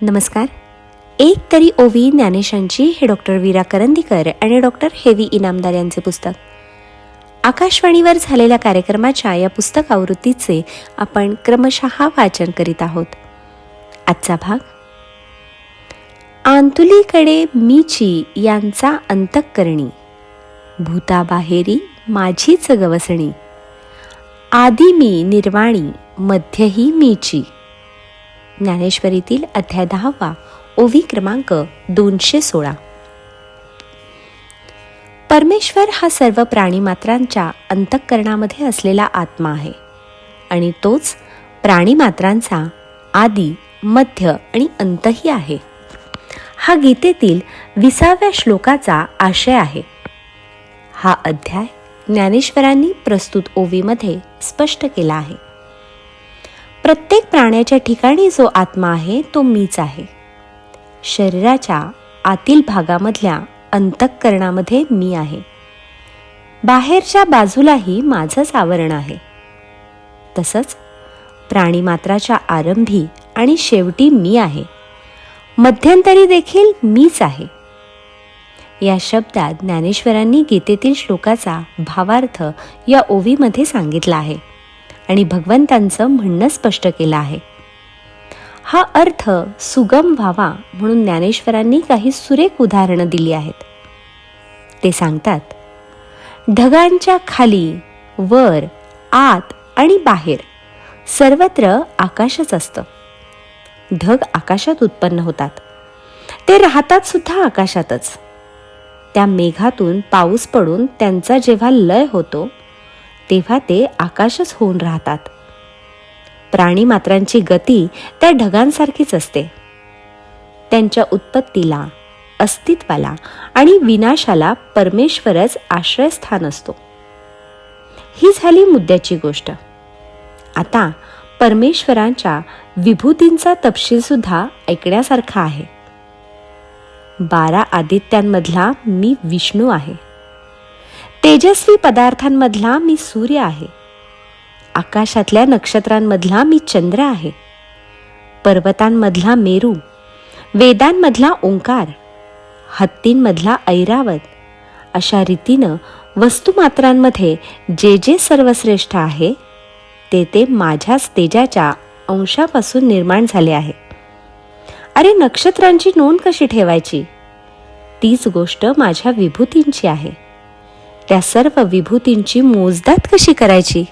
नमस्कार. एक तरी ओवी ज्ञानेशांची हे डॉक्टर वीरा करंदीकर आणि डॉक्टर हेवी इनामदार यांचे पुस्तक. आकाशवाणीवर झालेल्या कार्यक्रमाच्या या पुस्तक आवृत्तीचे आपण क्रमशः वाचन करीत आहोत. आजचा भाग. आंतुलीकडे मीची यांचा अंतकरणी. भूताबाहेरी माझीच गवसणी. आदी मी निर्वाणी मध्यही मीची. ज्ञानेश्वरीतील अध्याय दहावा ओवी क्रमांक दोनशे सोळा. परमेश्वर हा सर्व प्राणीमात्रांच्या अंतःकरणामध्ये असलेला आत्मा आहे आणि तोच प्राणीमात्रांचा आदी मध्य आणि अंतही आहे. हा गीतेतील विसाव्या श्लोकाचा आशय आहे. हा अध्याय ज्ञानेश्वरांनी प्रस्तुत ओवीमध्ये स्पष्ट केला आहे. प्रत्येक प्राण्याच्या ठिकाणी जो आत्मा आहे तो मीच आहे. शरीराच्या आतील भागामधल्या अंतःकरणामध्ये मी आहे. बाहेरच्या बाजूलाही माझंच आवरण आहे. तसंच प्राणीमात्राच्या आरंभी आणि शेवटी मी आहे. मध्यंतरी देखील मीच आहे. या शब्दात ज्ञानेश्वरांनी गीतेतील श्लोकाचा भावार्थ या ओवीमध्ये सांगितला आहे. आणि भगवंतांचं म्हणणं स्पष्ट केलं आहे. हा अर्थ सुगम व्हावा म्हणून ज्ञानेश्वरांनी काही सुरेख उदाहरणं दिली आहेत. ते सांगतात ढगांच्या खाली वर आत आणि बाहेर सर्वत्र आकाशच असतं. ढग आकाशात उत्पन्न होतात. ते राहतात सुद्धा आकाशातच. त्या मेघातून पाऊस पडून त्यांचा जेव्हा लय होतो तेव्हा ते आकाशच होऊन राहतात. प्राणी मात्रांची गती त्या ढगांसारखीच असते. त्यांच्या उत्पत्तीला अस्तित्वाला आणि विनाशाला परमेश्वरच आश्रयस्थान असतो. ही झाली मुद्द्याची गोष्ट. आता परमेश्वरांच्या विभूतींचा तपशील सुद्धा ऐकण्यासारखा आहे. बारा आदित्यांमधला मी विष्णू आहे. तेजस्वी पदार्थांमधला मी सूर्य आहे. आकाशातल्या नक्षत्रांमधला मी चंद्र आहे. पर्वतांमधला मेरू वेदांमधला ओंकार हत्तींमधला ऐरावत अशा रीतीनं वस्तुमात्रांमध्ये जे जे सर्वश्रेष्ठ आहे ते ते माझ्याच तेजाच्या अंशापासून निर्माण झाले आहे. अरे नक्षत्रांची नोंद कशी ठेवायची? तीच गोष्ट माझ्या विभूतींची आहे. त्या सर्व विभूतींची मोजदात कशी करायची?